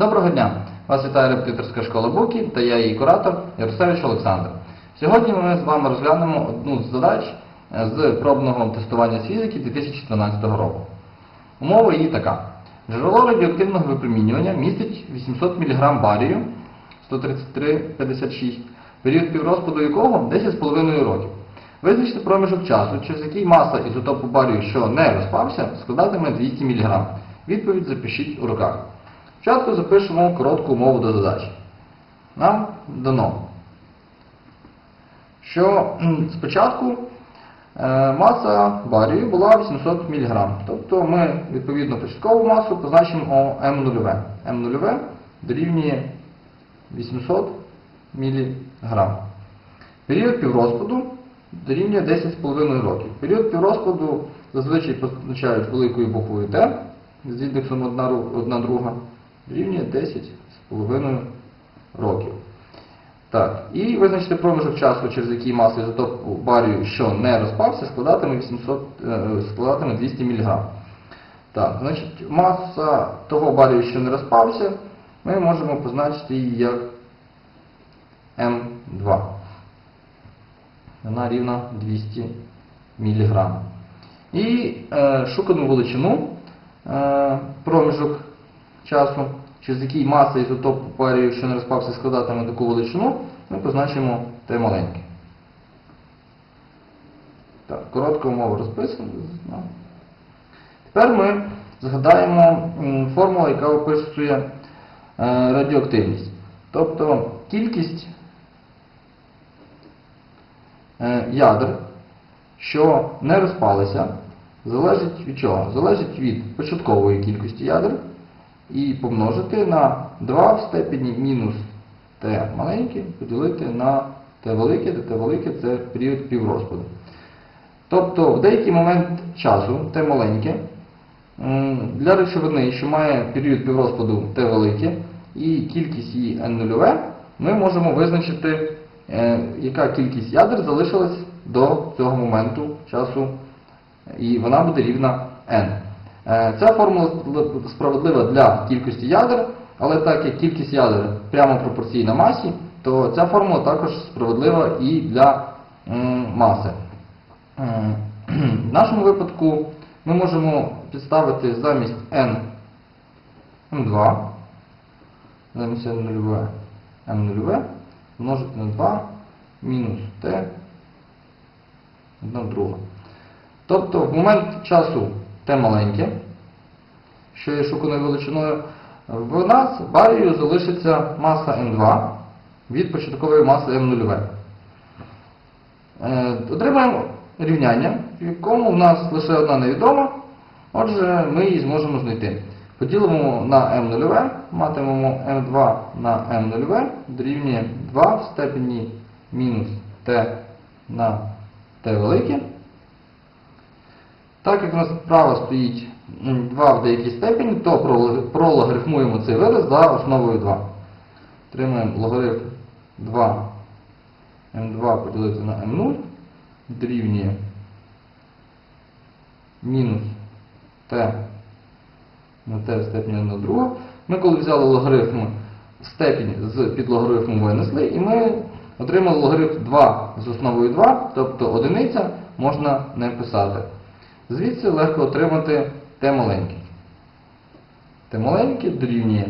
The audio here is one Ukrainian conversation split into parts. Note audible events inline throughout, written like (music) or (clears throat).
Доброго дня! Вас вітає репетиторська школа Буки та я її куратор Яросевич Олександр. Сьогодні ми з вами розглянемо одну з задач е, з пробного тестування з фізики 2014 року. Умова її така. Джерело радіоактивного випромінювання містить 800 мг барію 133,56, період піврозпаду якого 10,5 років. Визначте проміжок часу, через який маса ізотопу барію, що не розпався, складатиме 200 мг. Відповідь запишіть у руках. Спочатку запишемо коротку умову до задачі. Нам дано, що спочатку е, маса барію була 800 мг. Тобто ми відповідно початкову масу позначимо М0. М0 дорівнює 800 мг. Період піврозпаду дорівнює 10,5 років. Період піврозпаду зазвичай позначають великою буквою Т з індексом 1 друга, дорівнює 10,5 років. Так, і визначити проміжок часу, через який маса ізотопу барію, що не розпався, складатиме, 800, е, складатиме 200 мг. Так, значить, маса того барію, що не розпався, ми можемо позначити її як М2. Вона рівна 200 мг. І е, шукану величину е, проміжок часу, через який маса ізотопу парію, що не розпався, складатиме таку величину, ми позначимо Т маленьке. Так, коротка умова розписана. Ну. Тепер ми згадаємо формулу, яка описує е, радіоактивність. Тобто кількість е, ядер, що не розпалися, залежить від чого? Залежить від початкової кількості ядер і помножити на 2 в степені мінус t маленьке, поділити на t велике, де t велике це період піврозпаду. Тобто в деякий момент часу t маленьке для речовини, що має період піврозпаду t велике і кількість її n0, ми можемо визначити, е, яка кількість ядер залишилась до цього моменту часу, і вона буде рівна n. Е, Ця формула справедлива для кількості ядер, але так як кількість ядер прямо пропорційна масі, то ця формула також справедлива і для маси. Е, В нашому випадку ми можемо підставити замість n m2, замість n0 m0 множити на 2 мінус t 1 друга. Тобто в момент часу t маленьке, що є шуканою величиною, в нас барію залишиться маса m2 від початкової маси m0. Е, Отримаємо рівняння, в якому в нас лише одна невідома, отже, ми її зможемо знайти. Поділимо на m0, матимемо m2 на m0 дорівнює 2 в степені мінус t на t велике. Так як у нас справа стоїть 2 в деякій степені, то прологарифмуємо цей вираз за основою 2. Отримаємо логарифм 2 m2 поділити на m0 дорівнює мінус t на t в степені 1 друга. Ми коли взяли логарифм степінь з підлогарифмом винесли, і ми отримали логарифм 2 з основою 2, тобто одиниця можна не писати. Звідси легко отримати t маленьке. t маленьке дорівнює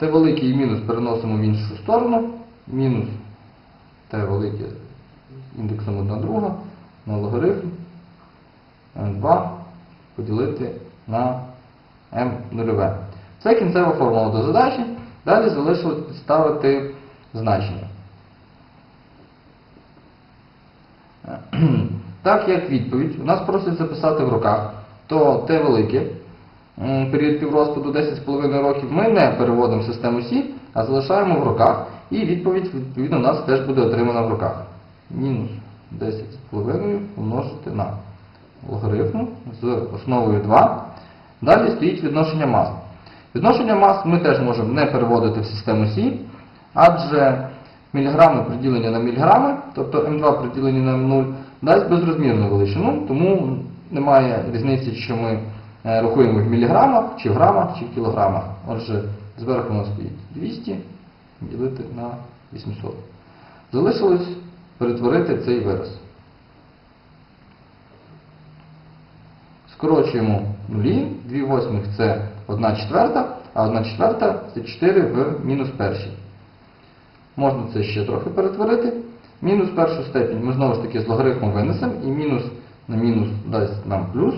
t велике і мінус переносимо в іншу сторону, мінус t велике індексом 1 друга на логарифм m2 поділити на m0. Це кінцева формула до задачі. Далі залишилось підставити значення. (clears throat) Так як відповідь, у нас просять записати в роках, то Т велике, період піврозпаду 10,5 років, ми не переводимо в систему Сі, а залишаємо в роках. І відповідь, відповідно, у нас теж буде отримана в роках. Мінус 10,5 помножити на логарифм з основою 2. Далі стоїть відношення мас. Відношення мас ми теж можемо не переводити в систему Сі, адже міліграми приділені на міліграми, тобто М2 приділені на М0, дасть безрозмірну величину, тому немає різниці, що ми е, рахуємо в міліграмах, чи в грамах, чи в кілограмах. Отже, зверху у нас стоїть 200 ділити на 800. Залишилось перетворити цей вираз. Скорочуємо нулі, 2 восьмих це 1 четверта, а 1 четверта це 4 в мінус першій. Можна це ще трохи перетворити. Мінус першу степінь ми знову ж таки з логарифму винесемо, і мінус на мінус дасть нам плюс,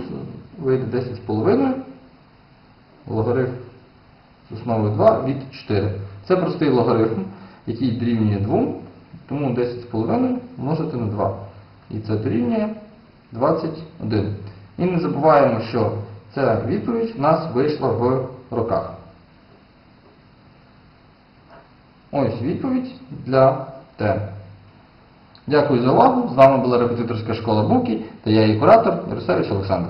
вийде 10,5. Логарифм з основи 2 від 4. Це простий логарифм, який дорівнює 2, тому 10,5 множити на 2. І це дорівнює 21. І не забуваємо, що ця відповідь в нас вийшла в роках. Ось відповідь для Т. Дякую за увагу. З вами була репетиторська школа Буки та я її куратор Ярусевич Олександр.